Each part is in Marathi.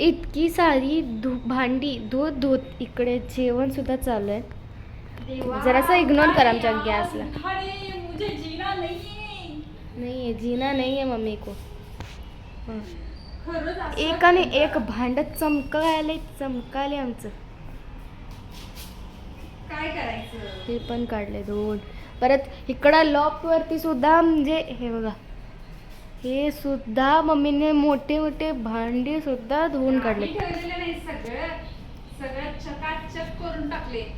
इतकी सारी धु भांडी धुत धुत इकडे जेवण सुद्धा चालू आहे. जरासं ignore कर आमच्या गॅसला. नहीं आहे जिना नाही आहे मम्मी को. असं एकाने एक भांड चमकायले चमकाले आमचं. काय करायचं? हे पण काढले दोन. परत इकडं लॉक वरती सुद्धा म्हणजे हे बघा. हे सुद्धा मम्मीने मोठे मोठे भांडी सुद्धा धुवून काढले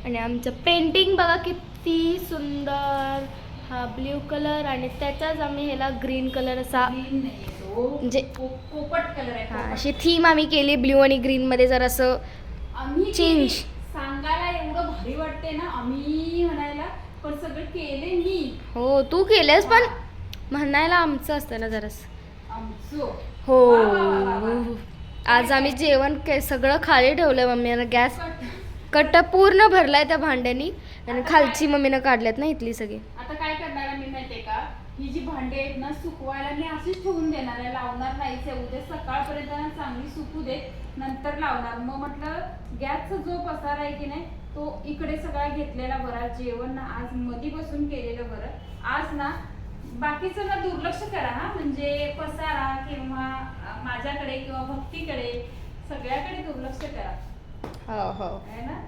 आणि आमचं पेंटिंग बघा किती सुंदर हा ब्ल्यू कलर आणि त्याचाच आम्ही ह्याला ग्रीन कलर असा. म्हणजे- पोपट कलर आहे हा. अशी थीम आम्ही केली ब्ल्यू आणि ग्रीन मध्ये आम्ही change. केली. सांगायला एवढं भारी वाटते ना आम्ही म्हणायला पण सगळं केले मी हो तू केलंस पण म्हणायला आमचं असतं ना जरास. आमचं? हो. आज आम्ही जेवण के सगळं खाली ठेवलंय मम्मीनं गॅस कट्टा पूर्ण भरलाय त्या भांड्यानी आणि खालची मम्मीनं काढल्यात ना इथली सगळी. आता काय करणार मी माहितीये का? ही जी भांडी आहेत ना सुकवायला मी अशीच ठेवून देणार आहे. लावणार नाहीच आहे. उद्या सकाळपर्यंत चांगली सुकू दे नंतर लावणार. मग म्हटलं गॅसचा जो पसारा आहे की नाही तो इकडे सगळा घेतलेला बरा. जेवण ना आज मधी बसून केलेलं बरं. आज ना बाकीचं ना दुर्लक्ष करा हा. म्हणजे पसारा किंवा माझ्याकडे किंवा भक्तीकडे सगळ्याकडे दुर्लक्ष करा. हो हो. आहे ना?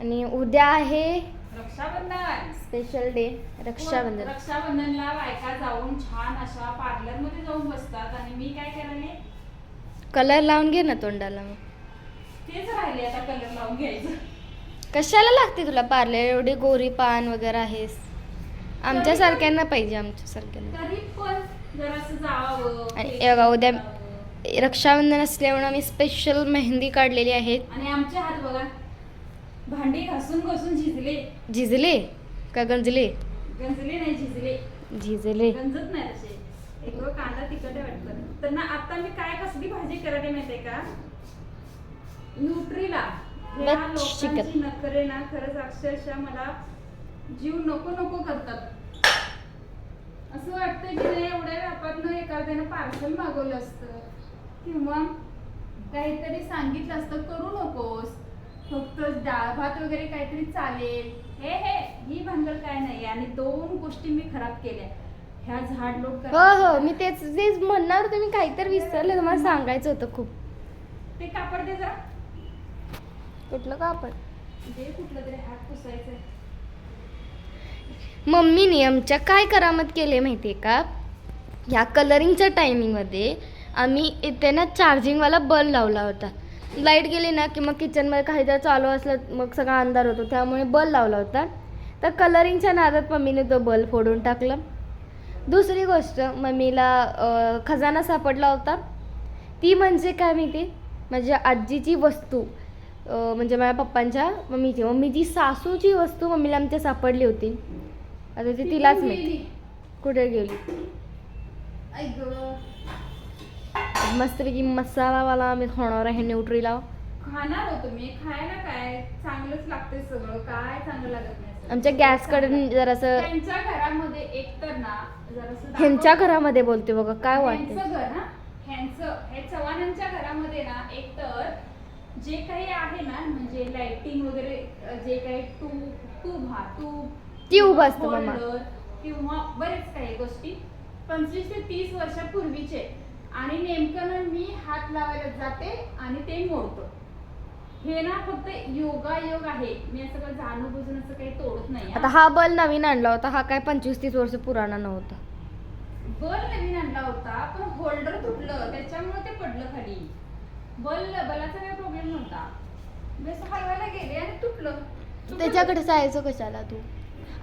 आणि उद्या आहे Rakshabandhan. Special day Raksha Bandhan. रक्षाबंधनला बायका जाऊन छान अशा पार्लरमध्ये जाऊन बसतात आणि मी काय करायले? कलर लावून घे ना तोंडाला मग. तेच राहिले आता कलर लावून घ्यायचं. कशाला लागते तुला पार्लर? एवढी गोरी पान वगैरे आहेस. आमच्या सारख्यांना पाहिजे आमच्या सारख्यांना तरी पण जरासं जावावं आणि face हे बघा, उद्या-. रक्षाबंधन असल्यामुळे आम्ही स्पेशल मेहंदी काढलेली आहे आणि आमचे हात बघा भांडी घासून घासून झिजले. झिजले? का गंजले? गंजले नाही झिजले. झिजले. गंजत नाही तसे एक कांदा तिखट आहे वाटतं. तर ना आता मी काय कसली भाजी करायला माहितीये का? न्यूट्रीला ह्या बस चिकन. लोकांची नखरे ना खरंच अक्षरशः मला जीव नको नको करतात. असं वाटतं की नाही एवढ्या व्यापातनं एखाद्यानं पार्सल मागवलं असतं. किंवा काहीतरी सांगितलं असतं करू नकोस. फक्त डाळ भात वगैरे काहीतरी चालेल. हे हे ही भानगड काय नाही. आणि दोन गोष्टी मी खराब केल्या. ह्या झाड लोट हो हो मी तेच तेच म्हणणार होते मी काहीतरी विसरले तुम्हाला सांगायचं होतं खूप. ते कापड दे जरा. कुठलं का आपण दे कुठलं तरी हात पुसायचं मम्मीने आमच्या काय करामत केले माहिती आहे का? ह्या कलरिंगच्या टायमिंगमध्ये आम्ही इथे ना चार्जिंगवाला बल्ब लावला होता. लाइट गेली ना की मग किचनमध्ये काहीतरी चालू असलं मग सगळा अंधार होतो. त्यामुळे बल्ब लावला होता. तर कलरिंगच्या नादात मम्मीने तो बल्ब फोडून टाकला. दुसरी गोष्ट मम्मीला खजाना सापडला होता. ती म्हणजे काय माहिती? माझ्या आजीची वस्तू. म्हणजे माझ्या पप्पांच्या मम्मीची. मम्मीची सासूची वस्तू मम्मीला आमच्या सापडली होती. आता ती तिलाच माहिती कुठे गेली? मस्तपैकी मसालावाला आम्ही खाणार आहे न्यूट्रीला. खाणार होतो मी खायला काय? चांगलंच लागते सगळं. काय चांगलं लागत नाही. आमच्या गॅसकडे जरासं त्यांच्या घरामध्ये एकतर ना जरासं ह्यांच्या घरामध्ये बोलते बघा काय वाटतं घर ना ह्यांचं हे चव्हाणांच्या घरामध्ये ना एकतर जे काही आहे ना म्हणजे लाइटिंग वगैरे जे काही टूब टूब हा टूब ती उभं असतं मामा. holder किंवा बरेच काही गोष्टी. पंचवीस ते तीस वर्षापूर्वीचे. आणि नेमकं ना मी हात लावायला जाते आणि ते मोडतो. हे ना फक्त योगा योग आहे. मी असं काही जाणून बुजून असं काही तोडत नाही. आता हा बल नवीन आणला होता. हा काय पंचवीस तीस वर्ष पुराणा नव्हता. बल नवीन आणला होता पण होल्डर तुटलं. त्याच्यामुळे ते पडलं खाली. बल बलाचा काही प्रॉब्लेम नव्हता. मी असं हलवायला गेले आणि तुटलं. त्याच्याकडे जायचं कशाला तू?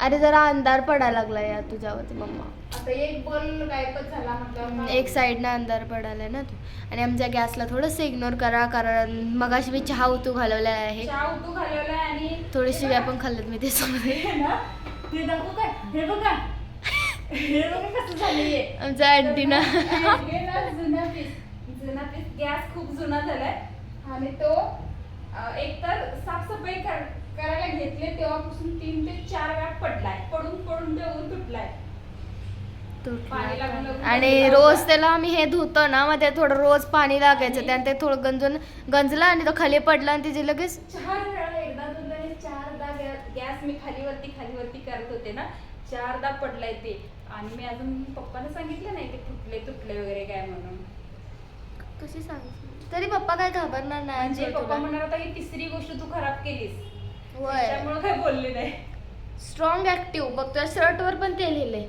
अरे जरा अंधार पडायला लागला या तुझ्यावरती मम्मा. आता एक बल गायबच झाला म्हटलं एक साईडनं अंधार पडायला ना तू. आणि आमच्या गॅसला थोडंसं इग्नोर करा कारण मगाशी मी चहा उतू घालवला आहे. चहा उतू घालवलाय आणि थोडी शिव्या पण खाल्ल्यात मी त्याच्यामध्ये हे ना, हे दाखवू काय? हे बघा. हे बघा कसं झालंय. आमच्या आंटीना हे ना जुना पीस जुना पीस गॅस खूप जुना झालाय. आणि तो अं, एकतर साफसफाई कर- करायला घेतले तेव्हापासून तीन ते चार वेळा पडलाय. पडून पडून देऊन तुटलाय. आणि रोज. त्याला आम्ही हे धुतो ना मग ते थोडं रोज पाणी लागायचं. त्याने ते थोडं गंजून गंजला आणि तो खाली पडला आणि तिचे लगेच चार वेळा एकदा दोनदा चारदा गॅस मी खालीवरती खालीवरती करत होते ना. चारदा पडलाय ते. आणि मी अजून पप्पाने सांगितलं नाही की तुटले तुटले वगैरे काय म्हणून. कशी सांगितली? तरी पप्पा काय घाबरणार नाही. म्हणजे. पप्पा म्हणणार होता ही तिसरी गोष्ट तू खराब केलीस. होय. त्यामुळे काय बोलले नाही. स्ट्रॉंग ऍक्टिव्ह बघ तुझ्या शर्टवर पण ते लिहिले.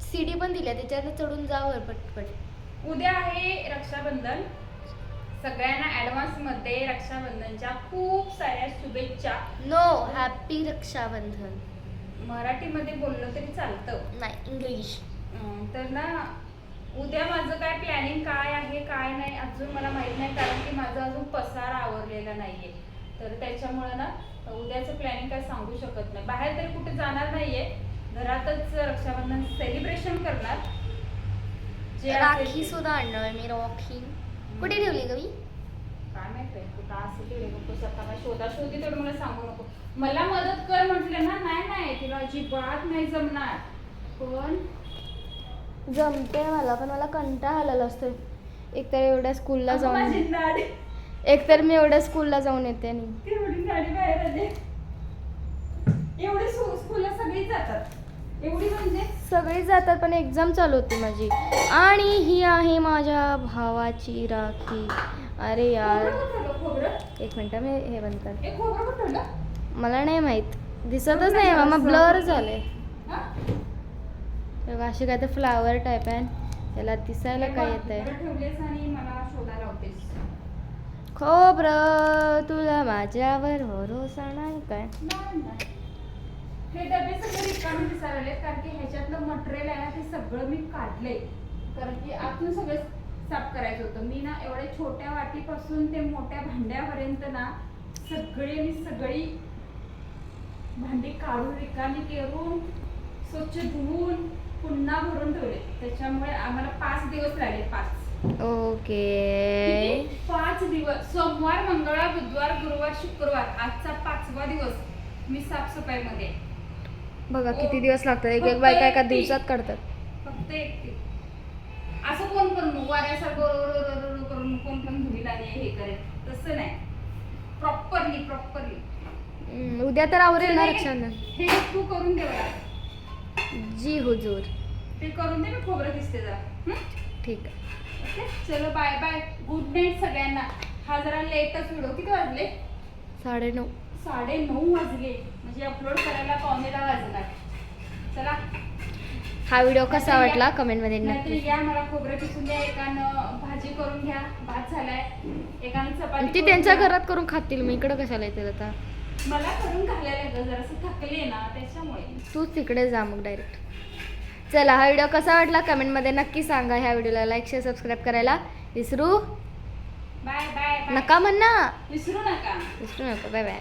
सीडी पण दिल्या. त्याच्यावर चढून जा वर पटपट. उद्या आहे रक्षाबंधन. सगळ्यांना ऍडव्हान्समध्ये रक्षाबंधनच्या खूप साऱ्या शुभेच्छा. No happy Rakshabandhan. मराठीमध्ये बोललं तरी चालतं. नाही इंग्लिश अं, तर ना उद्या माझं काय प्लॅनिंग काय आहे काय नाही अजून मला माहीत नाही कारण की माझं अजून पसारा आवरलेला नाहीये. तर त्याच्यामुळे ना उद्याचं प्लॅनिंग काय सांगू शकत नाही. बाहेर तरी कुठे जाणार नाहीये. घरातच रक्षाबंधन सेलिब्रेशन करणार. जे राखी सुद्धा आणणार मी राखी. कुठे ठेवली गवी काय माहिती कुठं असेल तिकडे नको स्वतः शोधा शोधी तेवढं मला सांगू नको. मला मदत कर म्हटलं ना नाही नाही तिला अजिबात नाही जमणार. पण जमते मला पण मला कंटाळा आलेला असतो एक तर एवढ्या स्कूलला जाऊन. नाडी एक तर मी एवढ्या स्कूलला जाऊन येते आणि तेवढी नाडी बाहेर आली. एवढे सु- स्कूलला सगळी जातात. एवढी म्हणजे? सगळी जातात पण एक्झाम चालू होती माझी. आणि ही आहे माझ्या भावाची राखी. अरे यार. खोबरं कुठं ठेवलं, खोबरं? एक मिनिट मी हे बंद कर. ए खोबरं कुठं ठेवलं मला नाही माहीत. दिसतच नाही मामा ब्लर झाले. हा? अशी काय तर फ्लावर टाईप आहे. त्याला दिसायला काय येत आहे खोबरं ठेवलेस आणि मला शोधायला होतेस खोबरं तुला माझ्यावर भरोसा नाही काय? हे डबे सगळे रिकामे दिसायला लागलेत कारण की ह्याच्यातलं मटेरियल आहे ना ते सगळं मी काढले कारण की आतून सगळं साफ करायचं होतं. मी ना एवढ्या छोट्या वाटीपासून ते मोठ्या भांड्यापर्यंत ना सगळी मी सगळी भांडी काढून रिकामी करून स्वच्छ धुवून पुन्हा भरून ठेवले. त्याच्यामुळे आम्हाला पाच दिवस लागले पाच. ओके. किती? पाच दिवस सोमवार मंगळवार बुधवार गुरुवार शुक्रवार आजचा पाचवा दिवस मी साफसफाई मध्ये बघा किती दिवस लागतात एक एक बायका एका दिवसात काढतात. फक्त एकटी. असं कोण पण वाऱ्यासारखं ओरड ओरड करून कोण पण धुईल आणि हे करेल. तसं नाही. प्रॉपरली प्रॉपरली हम्म, उद्या तर आवरेल ना रक्षाबंधन? हे तू करून दे मला जी हुजूर. ते करून दे मी खोबरं दिसते जरा. हं? ठीक आहे. ओके? चलो बाय बाय गुड नाईट सगळ्यांना. हा जरा लेटच व्हिडिओ किती वाजले? साडे नऊ साडे नऊ वाजले. म्हणजे अपलोड करायला पावणे दहा वाजणार. चला. हा व्हिडिओ कसा वाटला? कमेंटमध्ये नक्की या मला खोबरं किसून द्या. एकानं भाजी करून घ्या. भात झालाय. एकानं चपाती ती त्यांच्या. घरात करून खातील. मी इकडं कशाला येते आता? मला करून घालायला जरासं थकले ना त्याच्यामुळे. तूच तिकडे जा मग डायरेक्ट चला हा व्हिडिओ कसा वाटला कमेंटमध्ये नक्की सांगा. ह्या व्हिडिओला लाईक शेअर सबस्क्राईब करायला विसरू बाय बाय बाय नका म्हण. ना विसरू नका. विसरू नका. Bye bye